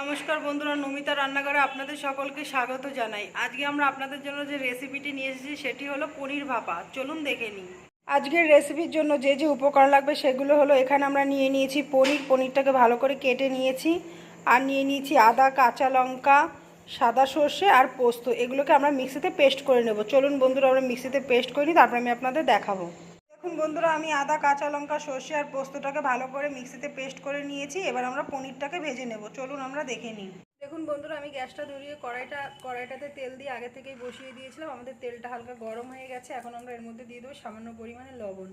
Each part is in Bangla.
নমস্কার বন্ধুরা, নমিতা রান্নাঘরে আপনাদের সকলকে স্বাগত জানাই। আজকে আমরা আপনাদের জন্য যে রেসিপিটি নিয়ে এসেছি, সেটি হলো পনির ভাপা। চলুন দেখে নিই। আজকের রেসিপির জন্য যে যে উপকরণ লাগবে, সেগুলো হলো, এখানে আমরা নিয়ে নিয়েছি পনির। পনিরটাকে ভালো করে কেটে নিয়েছি, আর নিয়ে নিয়েছি আদা, কাঁচা লঙ্কা, সাদা সর্ষে আর পোস্ত। এগুলোকে আমরা মিক্সিতে পেস্ট করে নেব। চলুন বন্ধুরা, আমরা মিক্সিতে পেস্ট করে নিই, তারপর আমি আপনাদের দেখাবো। বন্ধুরা আমি আদা, কাঁচা লঙ্কা, সর্ষে আর পোস্তটাকে ভালো করে মিক্সিতে পেস্ট করে নিয়েছি। এবার আমরা পনিরটাকে ভেজে নেব। চলুন আমরা দেখে নিই। দেখুন বন্ধুরা, আমি গ্যাসটা ধরিয়ে কড়াইটা, কড়াইটাতে তেল দিয়ে আগে থেকেই বসিয়ে দিয়েছিলাম। আমাদের তেলটা হালকা গরম হয়ে গেছে। এখন আমরা এর মধ্যে দিয়ে দেবো সামান্য পরিমাণে লবণ।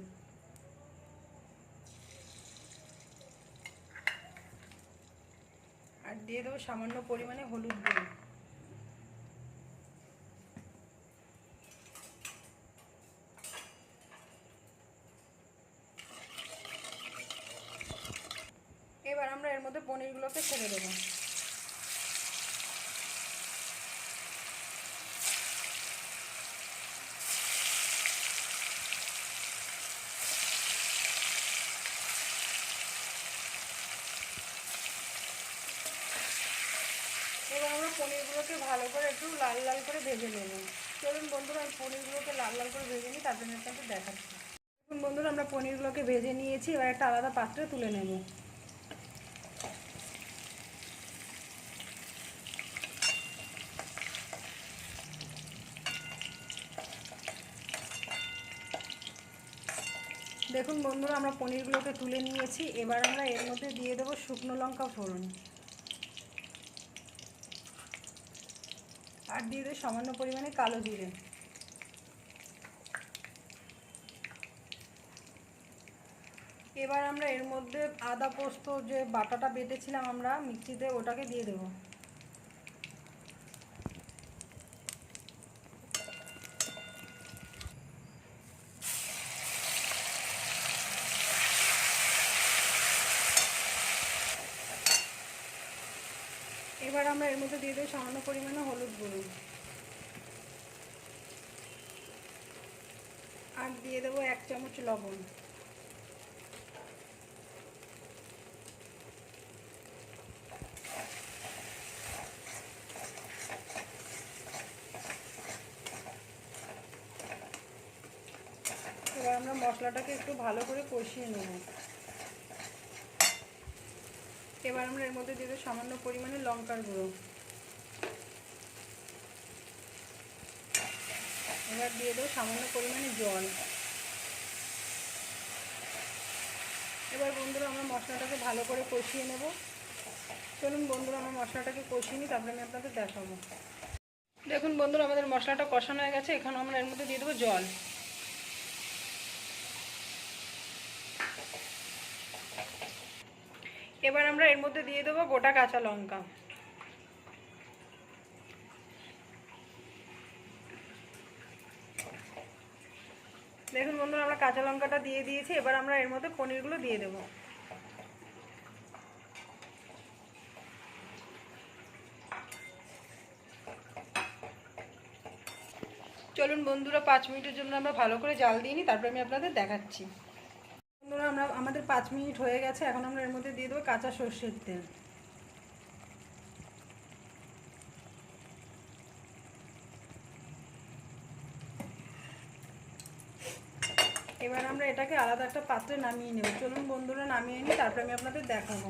আর দিয়ে দেবো সামান্য পরিমাণে হলুদ গুঁড়ো এবার আমরা এর মধ্যে পনিরগুলোকে ছেড়ে দেবো। এবার আমরা পনিরগুলোকে ভালো করে একটু লাল লাল করে ভেজে নেব। চলুন বন্ধুরা, আমি পনিরগুলোকে লাল লাল করে ভেজে নিই তারপরে দেখাচ্ছি। বন্ধুরা, আমরা পনিরগুলোকে ভেজে নিয়েছি, এবার একটা আলাদা পাত্রে তুলে নেব। দেখুন বন্ধুরা, আমরা পনিরগুলোকে তুলে নিয়েছি। এবার আমরা এর মধ্যে দিয়ে দেবো শুকনো লঙ্কা ফোড়ন। আর দিয়ে দেবো সামান্য পরিমাণে কালো জিরে। এবার আমরা এর মধ্যে আদা পোস্ত যে বাটাটা বেটেছিলাম আমরা, মিক্সিতে ওটাকে দিয়ে দেবো। এবার আমরা এর মধ্যে দিয়ে দেবো সামান্য পরিমাণে হলুদ গুঁড়ো। আর দিয়ে দেবো এক চামচ লবণ। এবার আমরা মশলাটাকে একটু ভালো করে কষিয়ে নেব। এবার আমরা এর মধ্যে দিয়ে সামান্য পরিমাণে লঙ্কার গুঁড়ো। এবার দিয়ে দেবো সামান্য পরিমাণে জল। এবার বন্ধুরা আমরা মশলাটাকে ভালো করে কষিয়ে নেব। চলুন বন্ধুরা, আমরা মশলাটাকে কষিয়ে নিই, তারপরে আমি আপনাদের দেখাবো। দেখুন বন্ধুরা, আমাদের মশলাটা কষানো হয়ে গেছে। এখানে আমরা এর মধ্যে দিয়ে দেবো জল। এবার আমরা এর মধ্যে দিয়ে দেবো গোটা কাঁচা লঙ্কা। দেখুন বন্ধুরা, আমরা কাঁচা লঙ্কাটা দিয়ে দিয়েছি, এবার আমরা এর মধ্যে পনিরগুলো দিয়ে দেবো। চলুন বন্ধুরা, পাঁচ মিনিটের জন্য আমরা ভালো করে জাল দিয়ে নিই, তারপরে আমি আপনাদের দেখাচ্ছি। বন্ধুরা আমরা, আমাদের পাঁচ মিনিট হয়ে গেছে, এখন আমরা এর মধ্যে দিয়ে দেবো কাঁচা সর্ষের তেল। এবার আমরা এটাকে আলাদা একটা পাত্রে নামিয়ে নেব। চলুন বন্ধুরা, নামিয়ে নিই তারপরে আমি আপনাদের দেখাবো।